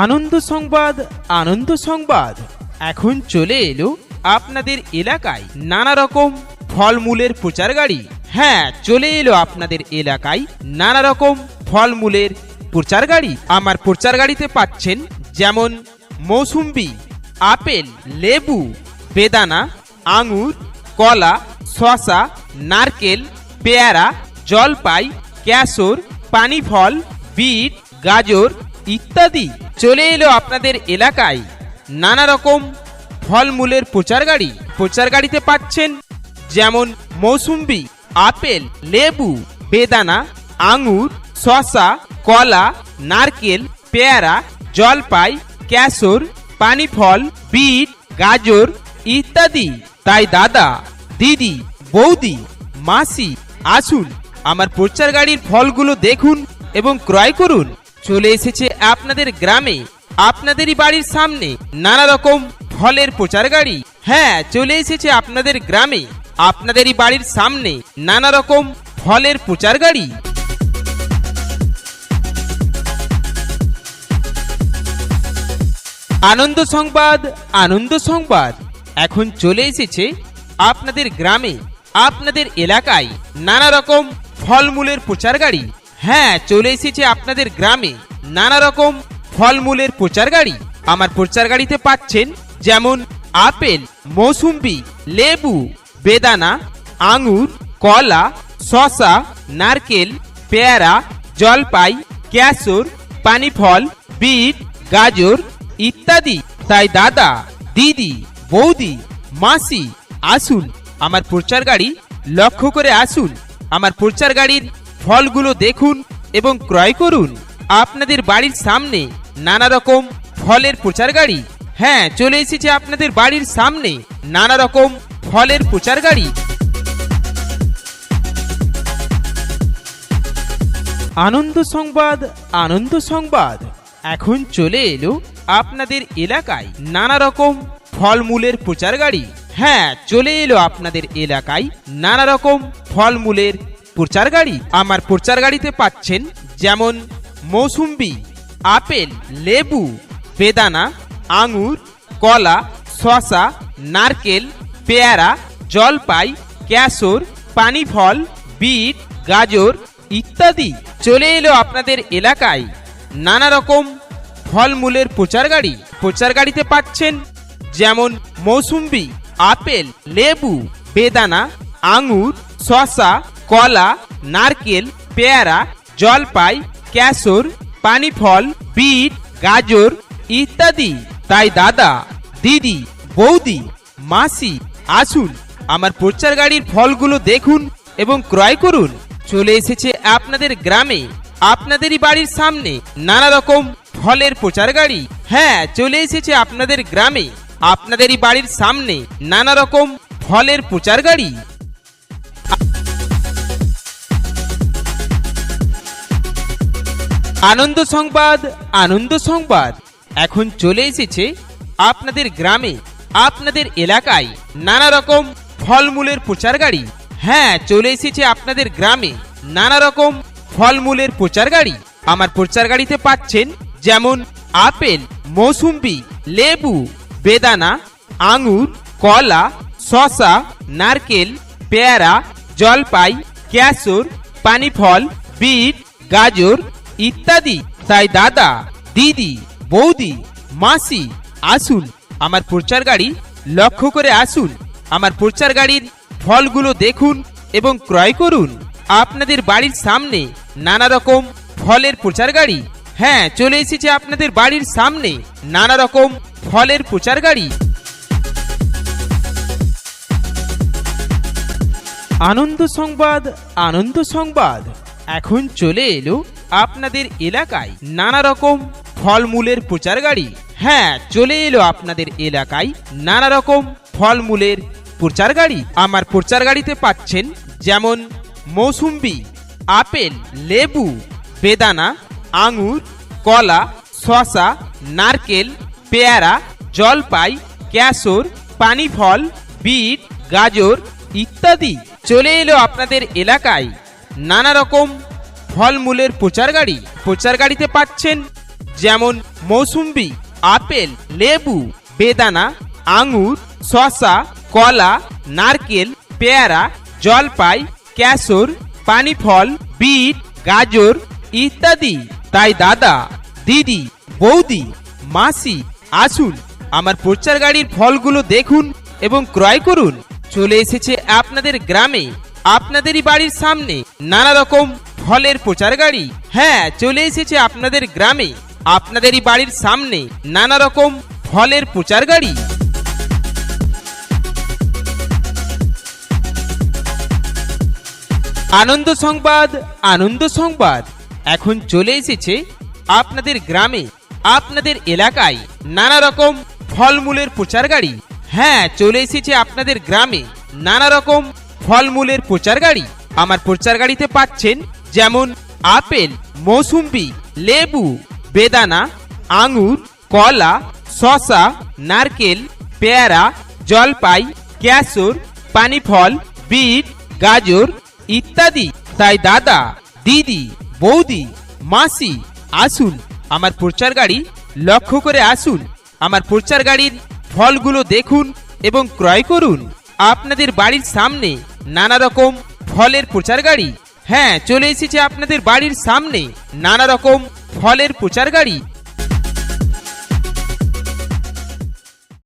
আনন্দ সংবাদ আনন্দ সংবাদ। এখন চলে এলো আপনাদের এলাকায় নানা রকম ফলমূলের প্রচার গাড়ি। হ্যাঁ চলে এলো আপনাদের এলাকায় নানা রকম ফলমূলের প্রচার গাড়ি। আমার প্রচার গাড়িতে পাচ্ছেন যেমন মৌসুম্বি, আপেল, লেবু, বেদানা, আঙুর, কলা শশা নারকেল, পেয়ারা, জলপাই ক্যাশর পানি ফল বিট, গাজর ইত্যাদি। চলে এলো আপনাদের এলাকায়। নানা রকম ফলমূলের প্রচার গাড়ি। প্রচার গাড়িতে পাচ্ছেন যেমন মৌসুম্বি, আপেল, লেবু, বেদানা, আঙুর শশা কলা, নারকেল, পেয়ারা, জলপাই ক্যাশর পানি ফল বিট, গাজর ইত্যাদি। তাই দাদা, দিদি, বৌদি, মাসি, আসুন আমার প্রচার গাড়ির ফলগুলো দেখুন এবং ক্রয় করুন। চলে এসেছে আপনাদের গ্রামে, আপনাদেরই বাড়ির সামনে নানা রকম ফলের প্রচার গাড়ি। হ্যাঁ চলে এসেছে আপনাদের গ্রামে, আপনাদেরই বাড়ির সামনে নানা রকম ফলের প্রচার গাড়ি। আনন্দ সংবাদ আনন্দ সংবাদ। এখন চলে এসেছে আপনাদের গ্রামে, আপনাদের এলাকায় নানা রকম ফলমূলের প্রচার গাড়ি। হ্যাঁ চলে এসেছে আপনাদের গ্রামে নানা রকম ফলমূলের প্রচার গাড়ি। আমার প্রচার গাড়িতে পাচ্ছেন যেমন আপেল, মৌসুম্বি, লেবু, বেদানা, আঙুর, কলা শশা নারকেল, পেয়ারা, জলপাই, ক্যাসর পানি ফল বিট, গাজর ইত্যাদি। তাই দাদা, দিদি, বৌদি, মাসি, আসুন আমার প্রচার গাড়ি লক্ষ্য করে আসুন। আমার প্রচার গাড়ির ফলগুলো দেখুন এবং ক্রয় করুন। আপনাদের বাড়ির সামনে নানা রকম ফলের প্রচার গাড়ি। হ্যাঁ চলে এসেছে আপনাদের বাড়ির সামনে নানা রকম ফলের প্রচার গাড়ি। আনন্দ সংবাদ আনন্দ সংবাদ। এখন চলে এলো আপনাদের এলাকায় নানা রকম ফলমূলের প্রচার গাড়ি। হ্যাঁ চলে এলো আপনাদের এলাকায় নানা রকম ফলমূলের প্রচার গাড়ি। আমার প্রচার গাড়িতে পাচ্ছেন যেমন মৌসুম্বি, আপেল, লেবু, বেদানা, আঙুর, কলা শশা নারকেল, পেয়ারা, জলপাই ক্যাশর পানি ফল বিট, গাজর ইত্যাদি। চলে এলো আপনাদের এলাকায় নানা রকম ফলমূলের প্রচার গাড়ি। প্রচার গাড়িতে পাচ্ছেন যেমন মৌসুম্বি, আপেল, লেবু, বেদানা, আঙুর শশা কলা, নারকেল, পেয়ারা, জলপাই ক্যাশর পানি ফল বিট, গাজর ইত্যাদি। তাই দাদা, দিদি, বৌদি, মাসি, আসুন আমার প্রচার গাড়ির ফলগুলো দেখুন এবং ক্রয় করুন। চলে এসেছে আপনাদের গ্রামে, আপনাদেরই বাড়ির সামনে নানা রকম ফলের প্রচার গাড়ি। হ্যাঁ চলে এসেছে আপনাদের গ্রামে, আপনাদেরই বাড়ির সামনে নানা রকম ফলের প্রচার গাড়ি। আনন্দ সংবাদ আনন্দ সংবাদ। এখন চলে এসেছে আপনাদের গ্রামে, আপনাদের এলাকায় নানা রকম ফলমূলের প্রচার গাড়ি। হ্যাঁ চলে এসেছে আপনাদের গ্রামে নানা রকম ফলমূলের প্রচার গাড়ি। আমার প্রচার গাড়িতে পাচ্ছেন যেমন আপেল, মৌসুম্বি, লেবু, বেদানা, আঙুর, কলা শশা নারকেল, পেয়ারা, জলপাই ক্যাশর পানি ফল বিট, গাজর ইত্যাদি। তাই দাদা, দিদি, বৌদি, মাসি, আসুন, আমার প্রচার গাড়ি লক্ষ্য করে আসুন। আমার প্রচার গাড়ির ফলগুলো দেখুন এবং ক্রয় করুন। আপনাদের বাড়ির সামনে নানা রকম ফলের প্রচার গাড়ি। হ্যাঁ চলে এসেছে আপনাদের বাড়ির সামনে নানা রকম ফলের প্রচার গাড়ি। আনন্দ সংবাদ আনন্দ সংবাদ। এখন চলে এলো আপনাদের এলাকায় নানা রকম ফলমূলের প্রচার গাড়ি। হ্যাঁ চলে এলো আপনাদের এলাকায় নানা রকম ফলমূলের প্রচার গাড়ি। আমার প্রচার গাড়িতে পাচ্ছেন যেমন মৌসুম্বি, আপেল, লেবু, বেদানা, আঙুর, কলা শশা নারকেল, পেয়ারা, জলপাই ক্যাশর পানি ফল বিট, গাজর ইত্যাদি। চলে এলো আপনাদের এলাকায় নানা রকম ফলমূলের প্রচার গাড়ি। প্রচার গাড়িতে পাচ্ছেন যেমন মৌসুম্বি, আপেল, লেবু, বেদানা, আঙুর, শসা, কলা, নারকেল, পেয়ারা, জলপাই ক্যাশর পানিফল, বিট, গাজর ইত্যাদি। তাই দাদা, দিদি, বৌদি, মাসি, আসুন আমার প্রচার গাড়ির ফলগুলো দেখুন এবং ক্রয় করুন। চলে এসেছে আপনাদের গ্রামে আপনাদেরই বাড়ির সামনে নানা রকম ফলের প্রচার গাড়ি। হ্যাঁ চলে এসেছে আপনাদের গ্রামে। আপনাদেরই বাড়ির সামনে নানা রকম ফলের প্রচার গাড়ি। আনন্দ সংবাদ আনন্দ সংবাদ। এখন চলে এসেছে আপনাদের গ্রামে, আপনাদের এলাকায় নানা রকম ফলমূলের প্রচার গাড়ি। হ্যাঁ চলে এসেছে আপনাদের গ্রামে নানা রকম ফলমূলের প্রচার গাড়ি। আমার প্রচার গাড়িতে পাচ্ছেন যেমন আপেল, মৌসুম্বি, লেবু, বেদানা, আঙুর, কলা, শসা, নারকেল, পেয়ারা, জলপাই ক্যাশর পানিফল, বিট, গাজর ইত্যাদি। তাই দাদা, দিদি, বৌদি, মাসি, আসুন আমার প্রচার গাড়ি লক্ষ্য করে আসুন। আমার প্রচার গাড়ির ফলগুলো দেখুন এবং ক্রয় করুন। আপনাদের বাড়ির সামনে নানা রকম ফলের প্রচার গাড়ি। হ্যাঁ চলে এসেছে আপনাদের বাড়ির সামনে। নানা রকম ফলের প্রচার গাড়ি।